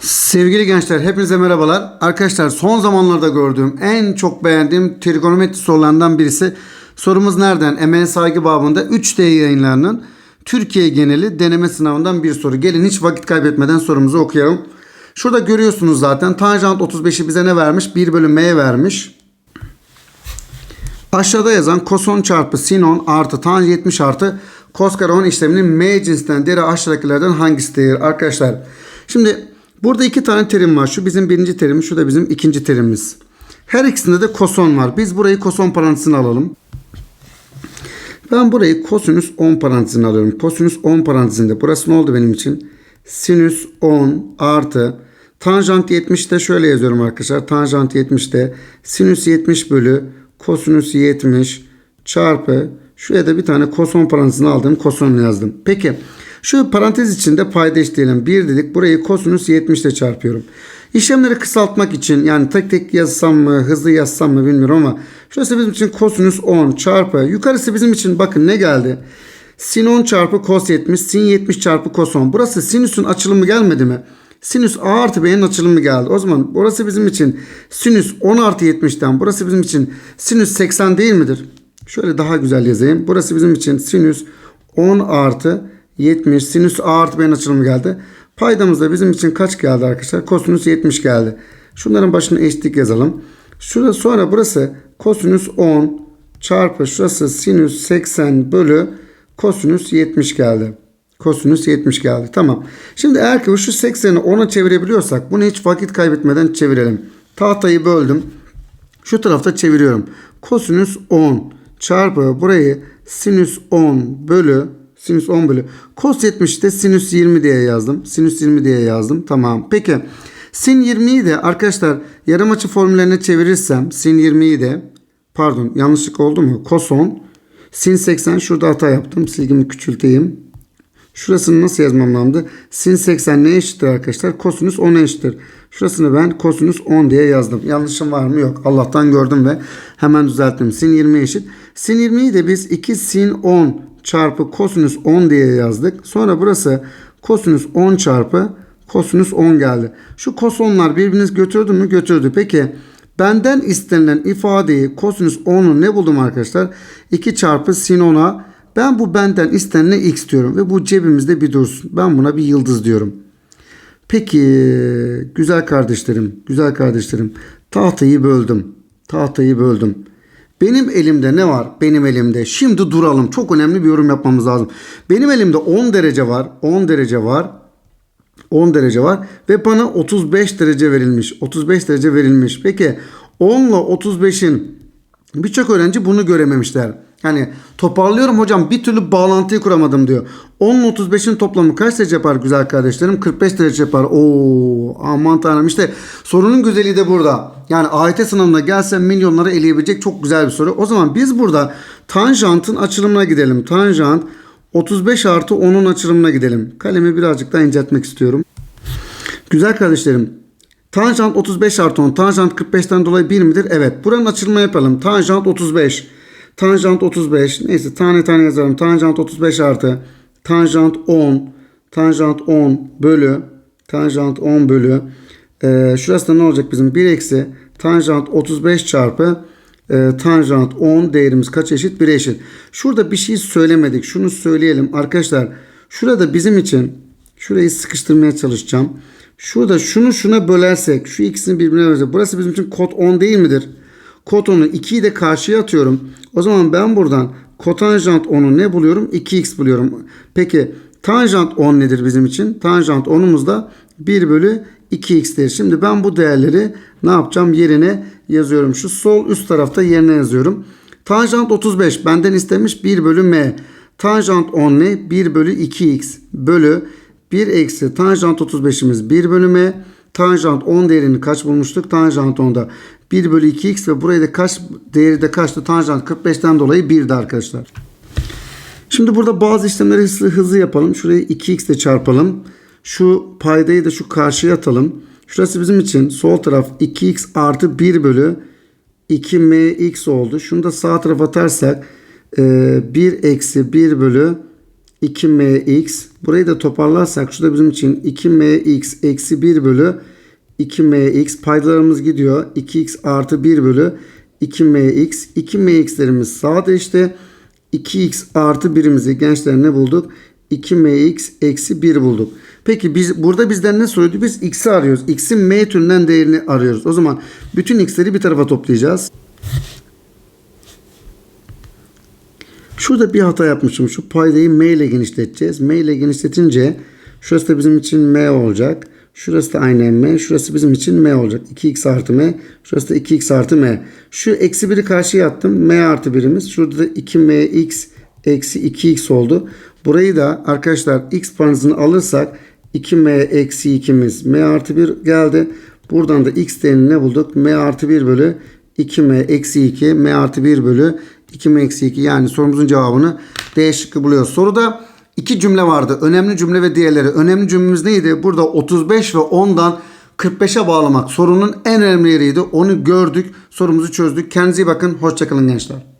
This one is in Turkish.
Sevgili gençler hepinize merhabalar. Arkadaşlar son zamanlarda gördüğüm en çok beğendiğim trigonometri sorularından birisi. Sorumuz nereden? Emeğe saygı babında 3D yayınlarının Türkiye geneli deneme sınavından bir soru. Gelin hiç vakit kaybetmeden sorumuzu okuyalım. Şurada görüyorsunuz zaten tanjant 35'i bize ne vermiş? 1 bölü m vermiş. Aşağıda yazan koson çarpı sinon artı tan 70 artı kos kare 10 işleminin m cinsinden değeri aşağıdakilerden hangisidir? Arkadaşlar şimdi burada iki tane terim var. Şu bizim birinci terimiz, şu da bizim ikinci terimimiz. Her ikisinde de koson var. Biz burayı koson parantezine alalım. Ben burayı kosinüs 10 parantezine alıyorum. Kosinüs 10 parantezinde. Burası ne oldu benim için? Sinüs 10 artı tanjant 70'te şöyle yazıyorum arkadaşlar. Tanjant 70'te sinüs 70 bölü kosinüs 70 çarpı şuraya da bir tane koson parantezine aldığım kosonunu yazdım. Peki şu parantez içinde payda eşitleyelim. 1 dedik. Burayı kosinüs 70 ile çarpıyorum. İşlemleri kısaltmak için yani tek tek yazsam mı hızlı yazsam mı bilmiyorum ama şurası bizim için kosinüs 10 çarpı yukarısı bizim için bakın ne geldi? Sin 10 çarpı kos 70 sin 70 çarpı kos 10. Burası sinüsün açılımı gelmedi mi? Sinüs A artı B'nin açılımı geldi. O zaman burası bizim için sinüs 10 artı 70'ten burası bizim için sinüs 80 değil midir? Şöyle daha güzel yazayım. Burası bizim için sinüs 10 artı 70 sinüs A artı B'nin açılımı geldi. Paydamızda bizim için kaç geldi arkadaşlar? Kosinüs 70 geldi. Şunların başına eşitlik yazalım. Şurada sonra burası kosinüs 10 çarpı şurası sinüs 80 bölü kosinüs 70 geldi. Kosinüs 70 geldi. Tamam. Şimdi eğer ki şu 80'i 10'a çevirebiliyorsak bunu hiç vakit kaybetmeden çevirelim. Tahtayı böldüm. Şu tarafta çeviriyorum. Kosinüs 10 çarpı burayı sinüs 10 bölü sinüs 10 bölü kos 70'te sinüs 20 diye yazdım. Sinüs 20 diye yazdım. Tamam. Peki sin 20'yi de arkadaşlar yarım açı formüllerine çevirirsem sin 20'yi de pardon yanlışlık oldu mu? Kos 10 sin 80 şurada hata yaptım. Silgimi küçülteyim. Şurasını nasıl yazmam lazımdı? Sin 80 ne eşittir arkadaşlar? Kosinüs 10 eşittir. Şurasını ben kosinüs 10 diye yazdım. Yanlışım var mı? Yok. Allah'tan gördüm ve hemen düzelttim. Sin 20 eşit. Sin 20'yi de biz 2 sin 10 çarpı kosinüs 10 diye yazdık. Sonra burası kosinüs 10 çarpı kosinüs 10 geldi. Şu kosonlar birbiriniz götürdü mü? Götürdü. Peki benden istenilen ifadeyi kosinüs 10'u ne buldum arkadaşlar? 2 çarpı sin 10'a ben bu benden istenene x diyorum ve bu cebimizde bir dursun. Ben buna bir yıldız diyorum. Peki güzel kardeşlerim, güzel kardeşlerim. Tahtayı böldüm. Tahtayı böldüm. Benim elimde ne var? Benim elimde. Şimdi duralım. Çok önemli bir yorum yapmamız lazım. Benim elimde 10 derece var. 10 derece var. 10 derece var ve bana 35 derece verilmiş. 35 derece verilmiş. Peki 10 ile 35'in birçok öğrenci bunu görememişler. Yani toparlıyorum hocam bir türlü bağlantıyı kuramadım diyor. 10 ile 35'in toplamı kaç derece yapar güzel kardeşlerim? 45 derece yapar. Oo aman tanrım işte sorunun güzelliği de burada. Yani AYT sınavına gelse milyonları eleyebilecek çok güzel bir soru. O zaman biz burada tanjantın açılımına gidelim. Tanjant 35 artı 10'un açılımına gidelim. Kalemi birazcık daha inceltmek istiyorum. Güzel kardeşlerim. Tanjant 35 artı 10. Tanjant 45'ten dolayı 1 midir? Evet. Buranın açılımını yapalım. Tanjant 35. Tanjant 35. Neyse tane tane yazalım. Tanjant 35 artı. Tanjant 10. Tanjant 10 bölü. Tanjant 10 bölü. Ee, şurası da ne olacak bizim? 1 eksi. Tanjant 35 çarpı. E, tanjant 10 değerimiz kaç eşit? 1 eşit. Şurada bir şey söylemedik. Şunu söyleyelim. Arkadaşlar şurada bizim için şurayı sıkıştırmaya çalışacağım. Şurada şunu şuna bölersek şu ikisini birbirine bölersek burası bizim için kod 10 değil midir? Kod 10'u 2'yi de karşıya atıyorum. O zaman ben buradan kotanjant 10'u ne buluyorum? 2x buluyorum. Peki tanjant 10 nedir bizim için? Tanjant 10'umuz da 1 bölü 2x'tir. Şimdi ben bu değerleri ne yapacağım? Yerine yazıyorum. Şu sol üst tarafta yerine yazıyorum. Tanjant 35 benden istemiş 1 bölü m. Tanjant 10 ne? 1 bölü 2x bölü 1 eksi tanjant 35'imiz 1 bölü m. Tanjant 10 değerini kaç bulmuştuk? Tanjant 10'da 1 bölü 2x ve burayı da kaç değeri de kaçtı? Tanjant 45'ten dolayı 1'di arkadaşlar. Şimdi burada bazı işlemleri hızlı hızlı yapalım. Şurayı 2x ile çarpalım. Şu paydayı da şu karşıya atalım. Şurası bizim için sol taraf 2x artı 1 bölü 2mx oldu. Şunu da sağ tarafa atarsak 1 eksi 1 bölü 2mx. Burayı da toparlarsak şurada bizim için 2mx eksi 1 bölü 2mx paydalarımız gidiyor. 2x artı 1 bölü 2mx. 2mx'lerimiz sadeleşti. 2x artı 1'imizi gençler ne bulduk? 2mx eksi 1 bulduk. Peki biz burada bizden ne soruyordu? Biz x'i arıyoruz. x'in m türünden değerini arıyoruz. O zaman bütün x'leri bir tarafa toplayacağız. Şurada bir hata yapmışım. Şu paydayı m ile genişleteceğiz. m ile genişletince şurası da bizim için m olacak. Şurası da aynen m. Şurası bizim için m olacak. 2x artı m. Şurası da 2x artı m. Şu eksi 1'i karşıya attım. m artı 1'imiz. Şurada da 2mx eksi 2x oldu. Burayı da arkadaşlar x paranızını alırsak 2m eksi 2'miz m artı 1 geldi. Buradan da x değerini ne bulduk? m artı 1 bölü 2m eksi 2 m artı 1 bölü 2m eksi 2 yani sorumuzun cevabını D şıkkı buluyoruz. Soruda iki cümle vardı. Önemli cümle ve diğerleri. Önemli cümlemiz neydi? Burada 35 ve 10'dan 45'e bağlamak sorunun en önemli yeriydi. Onu gördük. Sorumuzu çözdük. Kendinize iyi bakın. Hoşçakalın gençler.